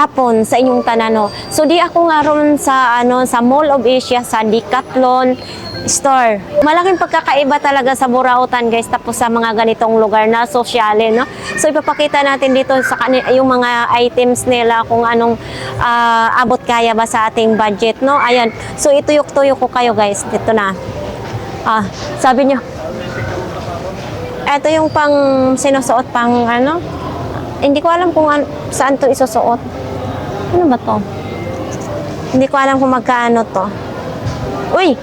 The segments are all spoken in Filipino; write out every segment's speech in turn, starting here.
hapon sa inyong tanano. So di ako nga ron sa ano sa Mall of Asia sa Decathlon store. Malaking pagkakaiba talaga sa Burautan guys tapos sa mga ganitong lugar na sosyale no. So ipapakita natin dito sa yung mga items nila kung anong ah, abot kaya ba sa ating budget no. Ayan. So ituyok-tuyok ko kayo guys dito na. Ah, sabi niyo ito yung pang sinusuot pang ano. Hindi ko alam kung an- saan to isusuot. Ano ba to? Hindi ko alam kung magkano to. Uy!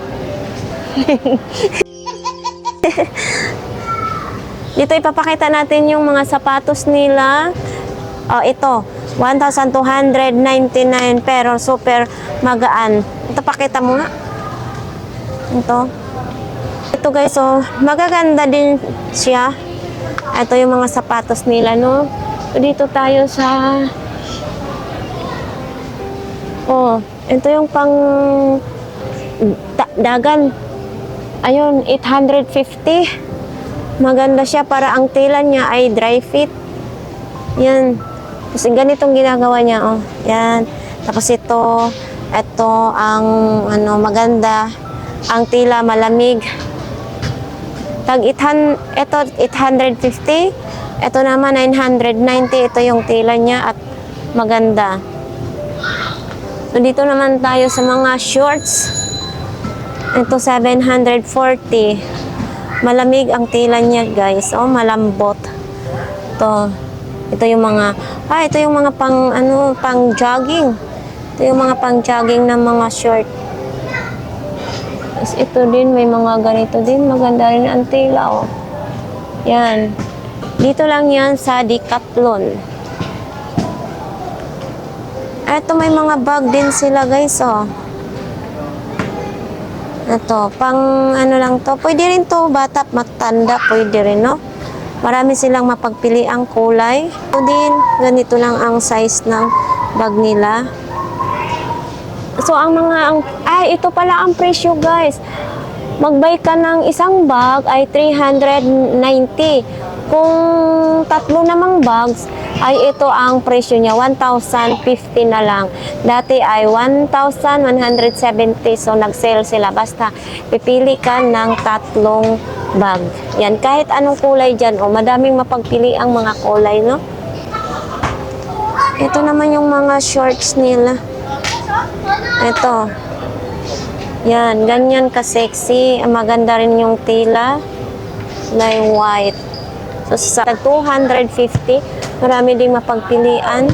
Dito ipapakita natin yung mga sapatos nila. Oh, ito. 1,299 pero super magaan. Ito pakita mo nga. Ito. Ito guys, so magaganda din siya. Ito yung mga sapatos nila, no? Dito tayo sa... Oh, ito yung pang da- dagan. Ayun, 850. Maganda siya para ang tela niya ay dry fit. Yan. Tapos ganitong ginagawa niya, oh. Yan. Tapos ito, ito ang ano maganda. Ang tila malamig. Tag 800, ito 850. Ito naman 990. Ito yung tela niya at maganda. So dito naman tayo sa mga shorts. Ito 740. Malamig ang tela niya, guys. Oh, malambot. Ito. Ito yung mga ah, ito yung mga pang ano, pang jogging. Ito yung mga pang jogging na mga short. Ito din, may mga ganito din. Maganda rin ang tela, oh. Yan. Dito lang yan sa Decathlon. Ito may mga bag din sila, guys, oh. Ito, pang ano lang to. Pwede rin to, bata, matanda, pwede rin, no? Marami silang mapagpili ang kulay. Ito din, ganito lang ang size ng bag nila. So, ang mga, ang, ay, ito pala ang presyo, guys. Magbay ka ng isang bag ay 390. Kung tatlo namang bags, ay ito ang presyo niya, 1,050 na lang. Dati ay 1,170, so nag-sale sila. Basta, pipili ka ng tatlong bag. Yan, kahit anong kulay dyan, oh, madaming mapagpili ang mga kulay, no? Ito naman yung mga shorts nila. Ito. Yan, ganyan ka-sexy. Maganda rin yung tila yung white. So, sa 250, marami ding mapagpilian.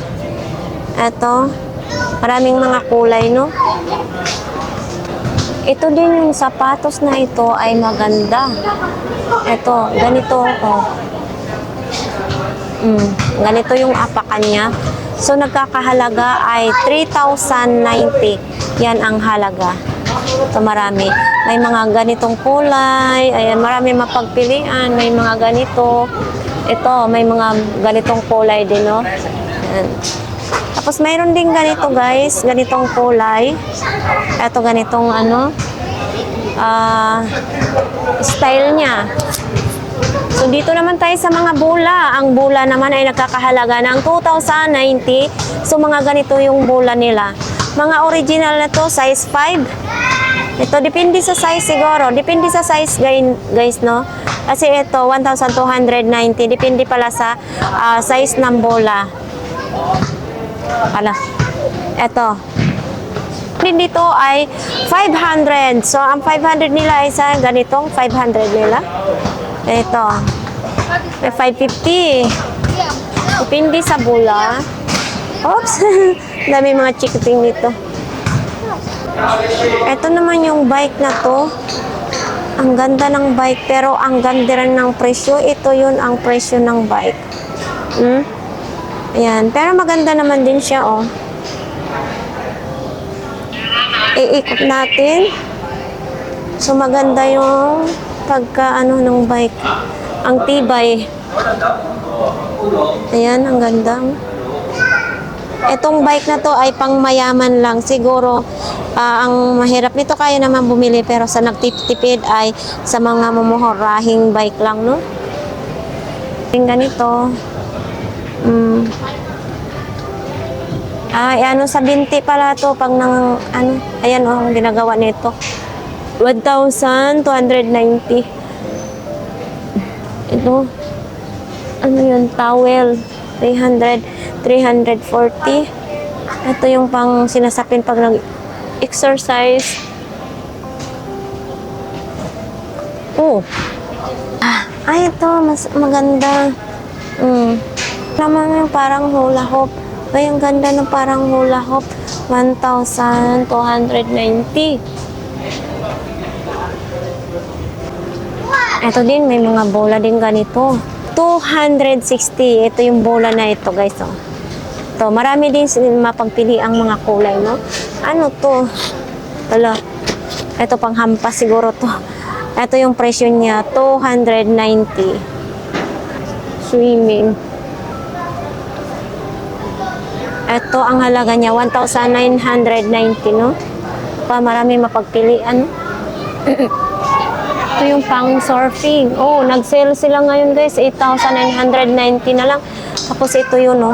Ito, maraming mga kulay, no? Ito din yung sapatos na ito ay maganda. Ito, ganito, oh. Mm, ganito yung apakan niya. So, nagkakahalaga ay 3,090. Yan ang halaga. Ito marami. May mga ganitong kulay. Ayan, marami mapagpilian. May mga ganito. Ito, may mga ganitong kulay din, no? Ayan. Tapos, mayroon din ganito, guys. Ganitong kulay. Ito, ganitong ano, ah, style niya. So dito naman tayo sa mga bula. Ang bula naman ay nagkakahalaga ng 2,090. So mga ganito yung bula nila. Mga original na to, size 5. Ito, depende sa size siguro. Depende sa size, guys, no? Kasi ito, 1,290. Depende pala sa ah, size ng bola. Pala. Ito. Dito ay 500. So, ang 500 nila ay sa ganitong 500 nila. Ito. May 550. Depende sa bula. Oops. Dami mga chikiting nito. Ito naman yung bike na to. Ang ganda ng bike pero ang ganda rin ng presyo. Ito yun ang presyo ng bike. Hmm? Ayan. Pero maganda naman din siya, oh. Iikot natin. So maganda yung pagka ano ng bike. Ang tibay. Ayan, ang ganda. Itong bike na to ay pang mayaman lang. Siguro, ah, ang mahirap nito kaya naman bumili pero sa nagtipid ay sa mga mumuhurahing bike lang, no? Yung ganito. Mm, Ay, ano, sa binti pala to pag nang, ano, ayan oh, ang ginagawa nito. 1,290. Ito, ano yun, towel. 300, 340. Ito yung pang sinasapin pag nag-exercise. Oh. Ah, ay, ito, mas maganda. Mm. Naman yung parang hula hoop. Ay, ang ganda ng parang hula hoop. 1,290. Ito din, may mga bola din ganito. 260. Ito yung bola na ito, guys. Oh. Ito, marami din mapagpili ang mga kulay, no? Ano to? Wala. Ito pang hampas siguro to. Ito yung presyo niya, 290. Swimming. Ito ang halaga niya, 1,990, no? Pa marami mapagpilian. Ito yung pang surfing. Oh, nag-sale sila ngayon guys, 8,990 na lang. Tapos ito yun, no?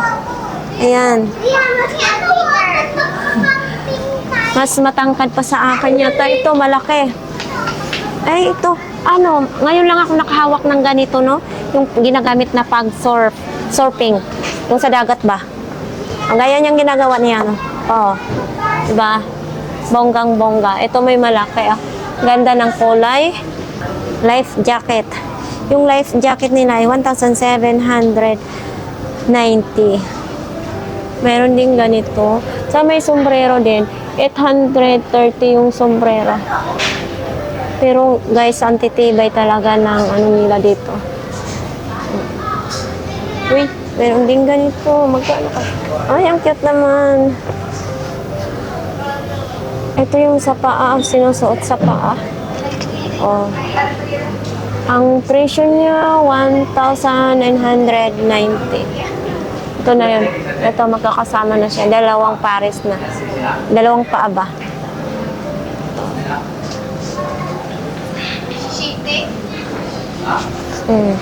Ayan. Mas matangkad pa sa akin yata. Ito, malaki. Ay, ito. Ano, ngayon lang ako nakahawak ng ganito, no? Yung ginagamit na pag-surf. Surfing. Yung sa dagat ba? Ang ganyan yung ginagawa niya, no? Oo. Diba? Bonggang bongga. Ito may malaki, ah. Ganda ng kulay. Life jacket. Yung life jacket nila ay 1,790. Meron din ganito. Sa may sombrero din, 830 yung sombrero. Pero guys, ang titibay talaga ng ano nila dito. Uy, meron din ganito. Magkano ka? Ay, ang cute naman. Ito yung sa paa, ang sinusuot sa paa. Oh. Ang presyo niya, 1,990. Ito na yun. Ito, magkakasama na siya. Dalawang pares na. Dalawang paa ba? Hmm.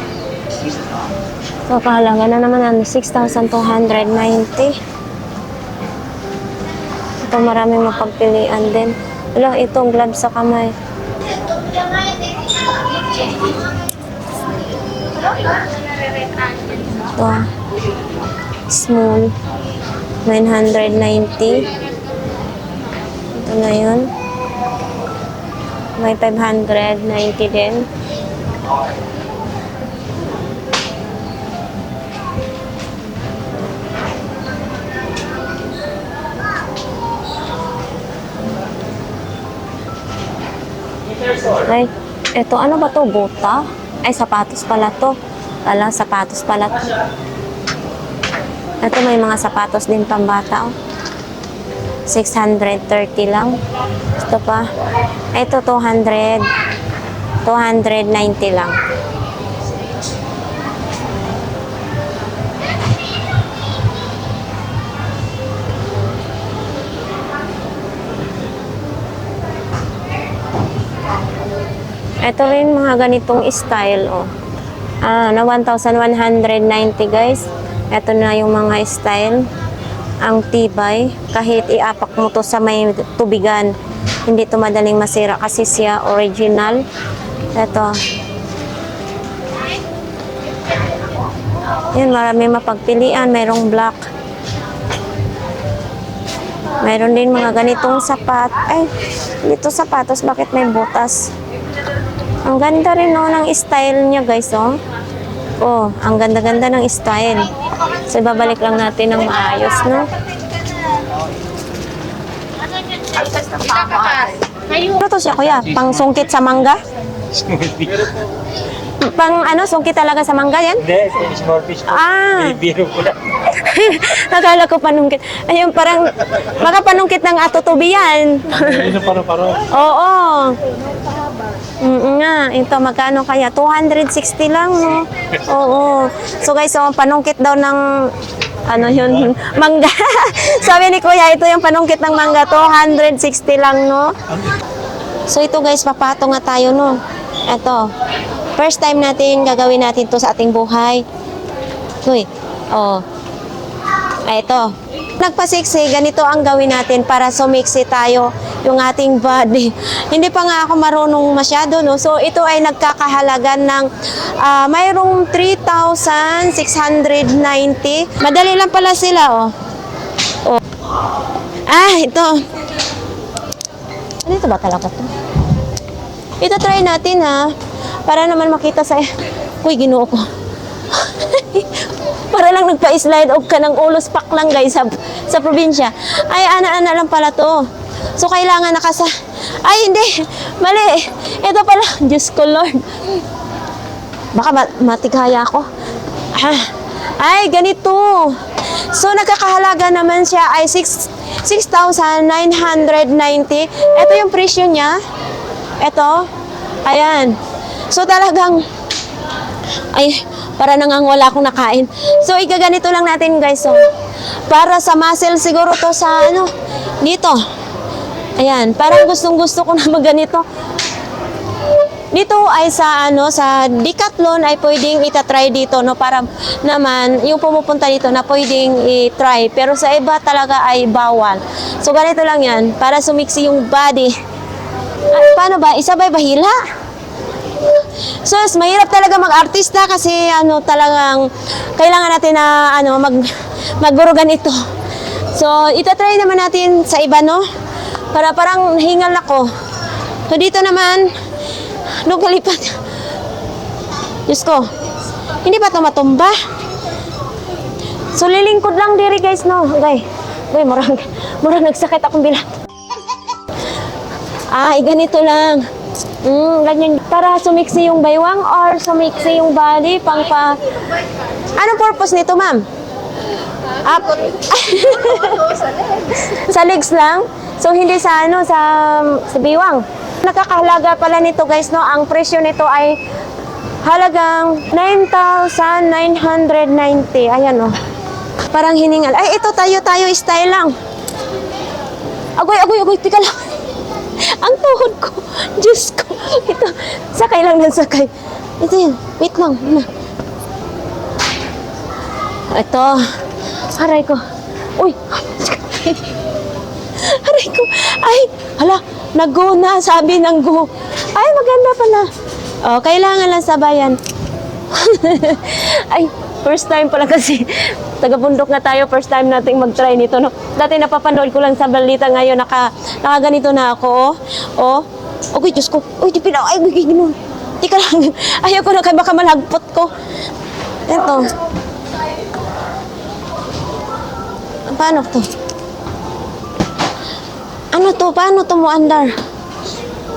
So, kahalaga na naman ano, 6,290. Ito, maraming mapagpilian din. Wala, itong gloves sa kamay. Ito. Small. 990. Ito na yun. May 590 din. Ay, eto ano ba to? Bota? Ay, sapatos pala to. Wala, sapatos pala to. Ito may mga sapatos din pambata. Oh. 630 lang. Ito pa. Ito 200. 290 lang. Ito rin mga ganitong style, oh. Ah, na 1,190 guys. Ito na yung mga style. Ang tibay. Kahit iapak mo to sa may tubigan, hindi to madaling masira kasi siya original. Ito. Yan, marami mapagpilian. Mayroong black. Mayroon din mga ganitong sapat. Ay, dito sapatos, bakit may butas? Ang ganda rin no, ng style niya guys, oh. Oh, ang ganda-ganda ng style. So, babalik lang natin ng maayos, no? Ano to siya, kuya? Pang sungkit sa mangga? Pang ano, sungkit talaga sa mangga yan? Hindi, small fish po. Ah, May biro ko lang. nakala ko panungkit. Ayun, parang, baka panungkit ng atutubi yan. Ito paro-paro. Oo. Mm nga, ito magkano kaya? 260 lang, no? Oo. So guys, so, panungkit daw ng ano yun, mangga. Sabi ni Kuya, ito yung panungkit ng mangga, 260 lang, no? So ito guys, papato nga tayo, no? Ito. First time natin gagawin natin to sa ating buhay. Uy. Oh. Ay, ito. nagpasiksi, ganito ang gawin natin para sumiksi tayo yung ating body. Hindi pa nga ako marunong masyado, no? So, ito ay nagkakahalaga ng ah, mayroong 3,690. Madali lang pala sila, oh. oh. Ah, ito. Ano ito ba talaga to? Ito try natin, ha? Para naman makita sa... Uy, ginoo ko. Para lang nagpa-slide off ka ng ulos pak lang guys sa, sa probinsya. Ay, ana-ana lang pala to. So, kailangan nakasa... Ay, hindi. Mali. Ito pala. Diyos ko, Lord. Baka ma- matigaya ako. Ah, ay, ganito. So, nagkakahalaga naman siya ay 6 6,990. Ito yung presyo niya. Ito. Ayan. So, talagang ay, para nangang wala akong nakain. So, igaganito lang natin, guys. So, para sa muscle siguro to sa, ano, dito. Ayan, parang gustong-gusto ko na magganito. Dito ay sa ano sa Decathlon ay pwedeng itatry dito no para naman yung pumupunta dito na pwedeng i-try pero sa iba talaga ay bawal. So ganito lang 'yan para sumiksi yung body. At paano ba? Isabay ba hila? So, is mahirap talaga mag-artista kasi ano talagang kailangan natin na ano mag magburugan ito. So, itatry naman natin sa iba, no? Para parang hingal ako. So, dito naman, nung kalipat. Diyos ko, hindi ba ito matumba? So, lilingkod lang diri guys, no? Okay. Uy, murang, murang nagsakit akong bilat. Ay, ganito lang. Mm, ganyan. Para sumiksi yung baywang or sumiksi yung body, pang pa... Anong purpose nito, ma'am? Up. sa legs lang? So, hindi sa ano, sa, sa biwang. Nakakahalaga pala nito, guys, no? Ang presyo nito ay halagang 9,990. Ayan, oh. Parang hiningal. Ay, ito tayo-tayo style lang. Agoy, agoy, agoy, tika lang. Ang tuhod ko. Diyos ko. Ito, sakay lang ng sakay. Ito yun. Wait lang. Ano? Ito. Aray ko. Uy. Aray ko. Ay, hala. Nag-go na. Sabi ng go. Ay, maganda pala. Oh, kailangan lang sabayan. Ay, first time pala kasi taga-bundok na tayo, first time nating mag-try nito. No? Dati napapanood ko lang sa balita ngayon, naka, nakaganito na ako, oh. Oh, okay, Diyos ko. Uy, di pina, ay, ay, gano'n. Tika lang, ayaw ko na kay baka malagpot ko. Ito. Paano to? Ano to? Paano to mo andar?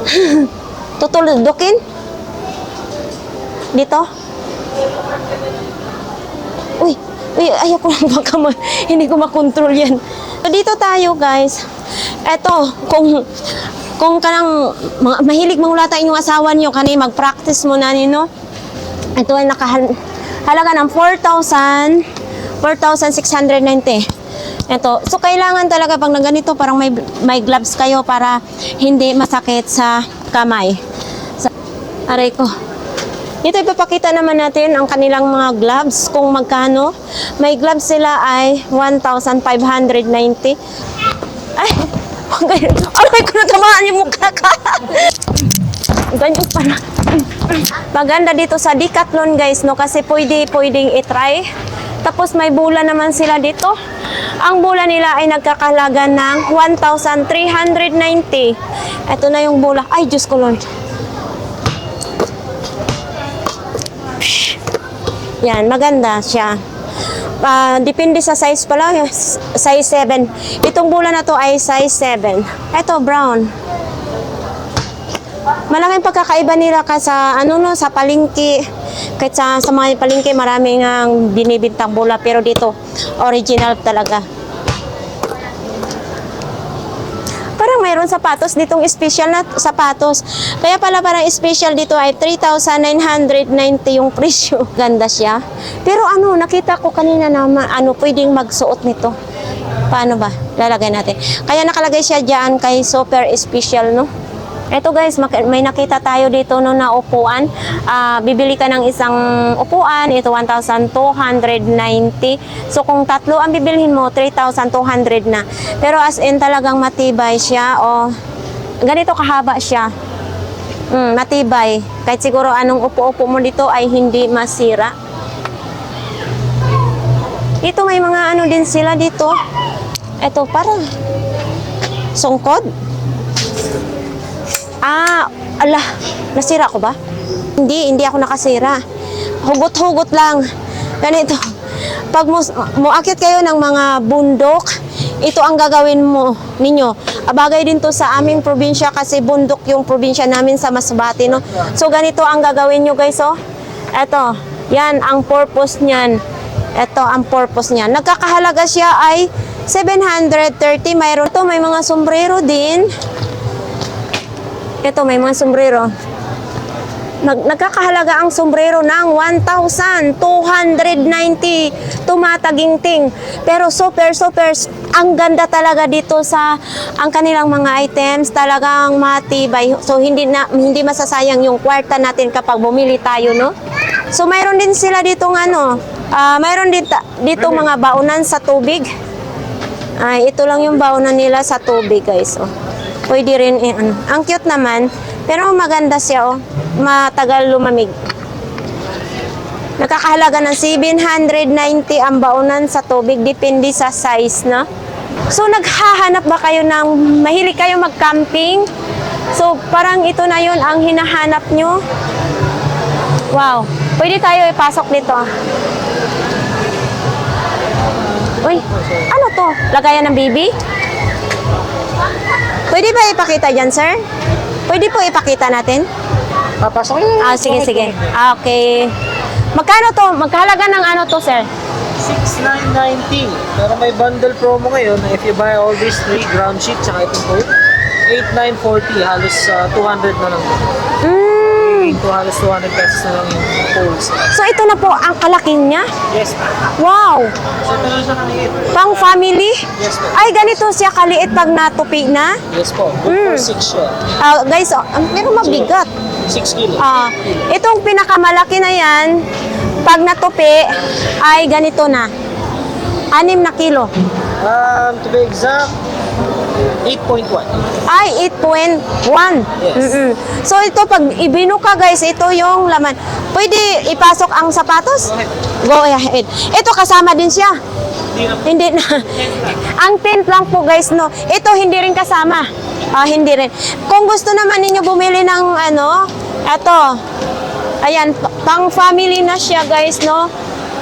Tutuludukin? Dito? Uy, uy, ayaw ko lang baka ma, hindi ko makontrol yan. So, dito tayo, guys. Eto, kung kung kanang ma- mahilig mangulata inyong asawa niyo kani mag-practice mo na nino. Ito ay nakahal halaga ng 4,000 4,690. Ito. So, kailangan talaga pag na ganito, parang may, may gloves kayo para hindi masakit sa kamay. Sa, aray ko. Dito ipapakita naman natin ang kanilang mga gloves kung magkano. May gloves sila ay 1,590. Ay, ganyan. Aray ko natamaan yung mukha ka. Ganyan pala. Maganda dito sa Decathlon guys, no? Kasi pwede, pwedeng itry. Tapos may bula naman sila dito. Ang bula nila ay nagkakalaga ng 1,390. Ito na yung bula. Ay, Diyos ko Lord. Yan, maganda siya. Ah, depende sa size pala, size 7. Itong bula na to ay size 7. Ito, brown. Malaking pagkakaiba nila ka sa ano no sa palengke. Kahit sa, sa mga palengke maraming ang binibintang bula pero dito original talaga. Mayroon sapatos ditong special na sapatos. Kaya pala parang special dito ay 3,990 yung presyo. Ganda siya. Pero ano, nakita ko kanina na ano, pwedeng magsuot nito. Paano ba? Lalagay natin. Kaya nakalagay siya diyan kay super special, no? Eto guys, may nakita tayo dito no na upuan. Ah, bibili ka ng isang upuan, ito 1,290. So kung tatlo ang bibilhin mo, 3,200 na. Pero as in talagang matibay siya o ganito kahaba siya. Mm, matibay. Kahit siguro anong upo-upo mo dito ay hindi masira. Ito may mga ano din sila dito. Ito para sungkod. Ah, ala, nasira ko ba? Hindi, hindi ako nakasira. Hugot-hugot lang. Ganito. Pag mu muakit kayo ng mga bundok, ito ang gagawin mo ninyo. Abagay din to sa aming probinsya kasi bundok yung probinsya namin sa Masbate, no? So, ganito ang gagawin nyo, guys, oh. Ito, yan ang purpose niyan. Ito ang purpose niya. Nagkakahalaga siya ay 730. Mayroon to, may mga sombrero din. Ito, may mga sombrero. Nag nagkakahalaga ang sombrero ng 1,290 tumataginting. Pero super, super, ang ganda talaga dito sa ang kanilang mga items. Talagang matibay. So, hindi, na, hindi masasayang yung kwarta natin kapag bumili tayo, no? So, mayroon din sila dito ano, ah, mayroon din ta- dito mga baunan sa tubig. Ay, ito lang yung baunan nila sa tubig, guys. Oh. Pwede rin, eh, ano. Ang cute naman. Pero maganda siya, oh. Matagal lumamig. Nakakahalaga ng 790 ang baunan sa tubig. Depende sa size, no? So, naghahanap ba kayo ng, mahilig kayo mag-camping? So, parang ito na yun ang hinahanap nyo. Wow. Pwede tayo ipasok dito. Uy, ano to? Lagayan ng baby? Pwede ba ipakita dyan, sir? Pwede po ipakita natin? Papasok yun. Ah, sige, sige. Ah, okay. Magkano to? Magkahalaga ng ano to, sir? 6,990. Pero may bundle promo ngayon na if you buy all these three ground sheet tsaka itong coat, 8,940. Halos uh, 200 na lang. Mm. Ito halos 200 pesos na lang yung poles. So, ito na po ang kalaking niya? Yes, ma'am. Wow! So ito lang siya kaliit. Pang family? Yes, ma'am. Ay, ganito siya kaliit pag natupi na? Yes po. Good Mm. for 6 siya. Ah, guys, oh, pero mabigat. 6 kilo. Ah, itong pinakamalaki na yan, pag natupi, ay ganito na. Anim na kilo. Um, to be exact, 8.1. Ay, 8.1. Yes. Mm-mm. So, ito, pag ibinuka, guys, ito yung laman. Pwede ipasok ang sapatos? Go ahead. Ito, kasama din siya. Hindi na ang tent lang po, guys, no. Ito, hindi rin kasama. Ah, hindi rin. Kung gusto naman ninyo bumili ng, ano, ito. Ayan, pang family na siya, guys, no.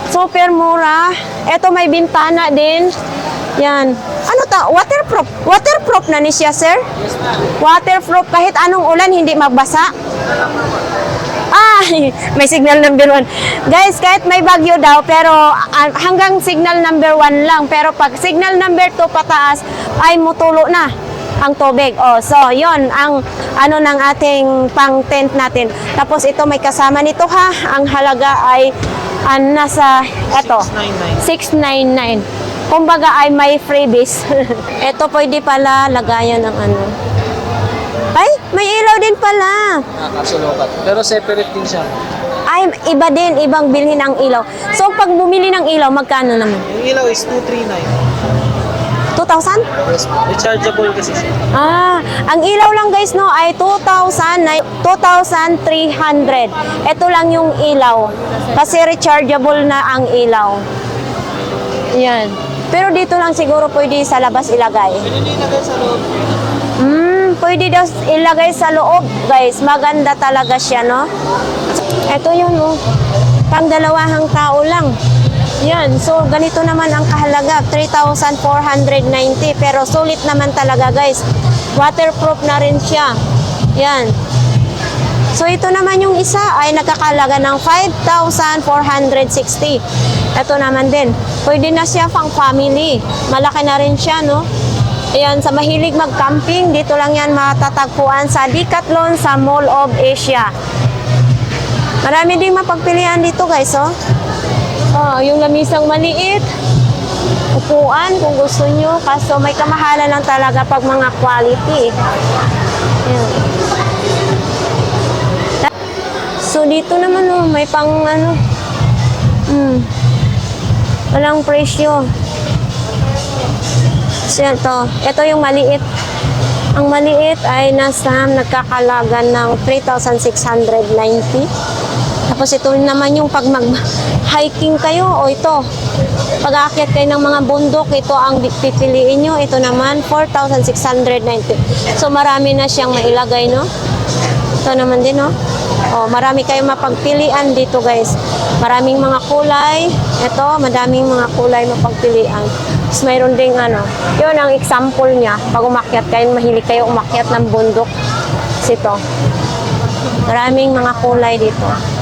Super mura. Ito, may bintana din. Yan. Ano ta? Waterproof. Waterproof na ni siya, sir? Yes, ma'am. Waterproof kahit anong ulan hindi magbasa. Ah, may signal number one. Guys, kahit may bagyo daw, pero ah, hanggang signal number one lang. Pero pag signal number two pataas, ay mutulo na ang tubig. Oh, so, yon ang ano ng ating pang tent natin. Tapos ito may kasama nito ha. Ang halaga ay ah, nasa eto 699. 699. Kumbaga ay may freebies. ito pwede pala lagayan ng ano. Ay, may ilaw din pala. Nakakasulokat. Pero separate din siya. Ay, iba din, ibang bilhin ang ilaw. So, pag bumili ng ilaw, magkano naman? Yung ilaw is 239. 2,000? Yes, ma'am. Rechargeable kasi siya. Ah, ang ilaw lang guys no ay 2,000, na- 2,300. Ito lang yung ilaw. Kasi rechargeable na ang ilaw. Yan. Pero dito lang siguro pwede sa labas ilagay. Pwede din agad sa loob. Hmm, pwede daw ilagay sa loob, guys. Maganda talaga siya, no? Ito yun, oh. Pang dalawahang tao lang. Yan. So, ganito naman ang kahalaga. 3,490. Pero sulit naman talaga, guys. Waterproof na rin siya. Yan. So, ito naman yung isa ay nagkakalaga ng 5,460. Ito naman din. Pwede na siya pang family. Malaki na rin siya, no? Ayan, sa mahilig mag-camping, dito lang yan matatagpuan sa Decathlon sa Mall of Asia. Marami ding mapagpilian dito, guys, oh. Oh, yung lamisang maliit, upuan kung gusto nyo. Kaso may kamahalan lang talaga pag mga quality. Ayan. So, dito naman oh, may pang ano, mm, walang presyo. So, yan. Ito yung maliit. Ang maliit ay nasa nagkakalagan ng 3,690. Tapos ito naman yung pag mag-hiking kayo, o ito, pag aakyat kayo ng mga bundok, ito ang pipiliin nyo. Ito naman, 4,690. So, marami na siyang mailagay, no? Ito naman din, no? Oh, marami kayong mapagpilian dito, guys. Maraming mga kulay. Ito, madaming mga kulay mapagpilian. Tapos mayroon ding ano, yun ang example niya. Pag umakyat kayo, mahilig kayo umakyat ng bundok. Kasi ito. Maraming mga kulay dito.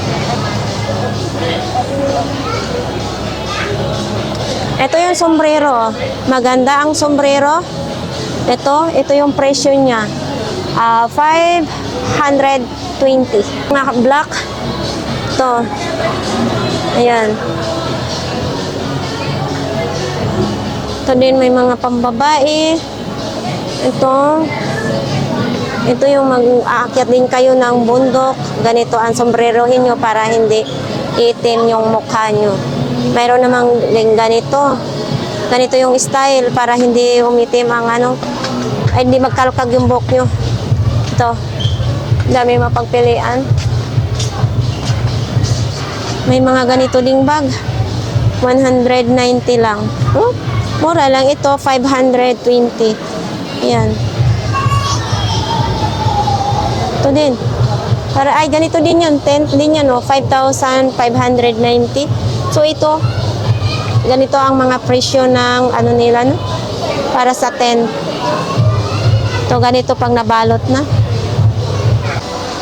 Ito yung sombrero. Maganda ang sombrero. Ito, ito yung presyo niya. Ah, 520. Mga black. Ito. Ayan. Ito din may mga pambabae. Ito. Ito yung mag-aakyat din kayo ng bundok. Ganito ang sombrerohin nyo para hindi itim yung mukha nyo. Mayroon namang ganito. Ganito yung style para hindi umitim ang ano, ay hindi magkalkag yung buhok nyo. Ito. Dami mapagpilian. May mga ganito ding bag. 190 lang. Oh, mura lang ito, 520. Ayan. Ito din. Para, ay, ganito din yun. Tent din yan, oh. 5,590. So, ito, ganito ang mga presyo ng ano nila, no? Para sa tent. Ito, ganito pang nabalot na.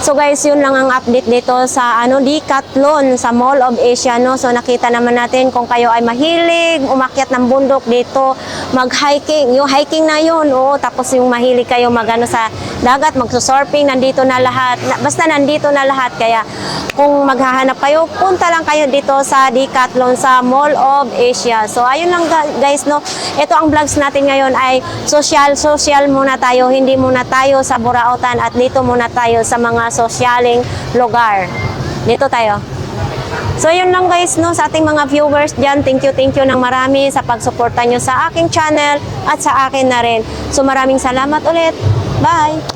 So guys, yun lang ang update dito sa ano Decathlon sa Mall of Asia no. So nakita naman natin kung kayo ay mahilig umakyat ng bundok dito, mag-hiking, yung hiking na yun. Oo, tapos yung mahilig kayo magano sa dagat, magsusurfing, nandito na lahat. Basta nandito na lahat kaya kung maghahanap kayo, punta lang kayo dito sa Decathlon sa Mall of Asia. So ayun lang guys no. Ito ang vlogs natin ngayon ay social social muna tayo, hindi muna tayo sa Burautan at dito muna tayo sa mga sosyaling lugar. Dito tayo. So yun lang guys no sa ating mga viewers diyan. Thank you, thank you ng marami sa pagsuporta nyo sa aking channel at sa akin na rin. So maraming salamat ulit. Bye!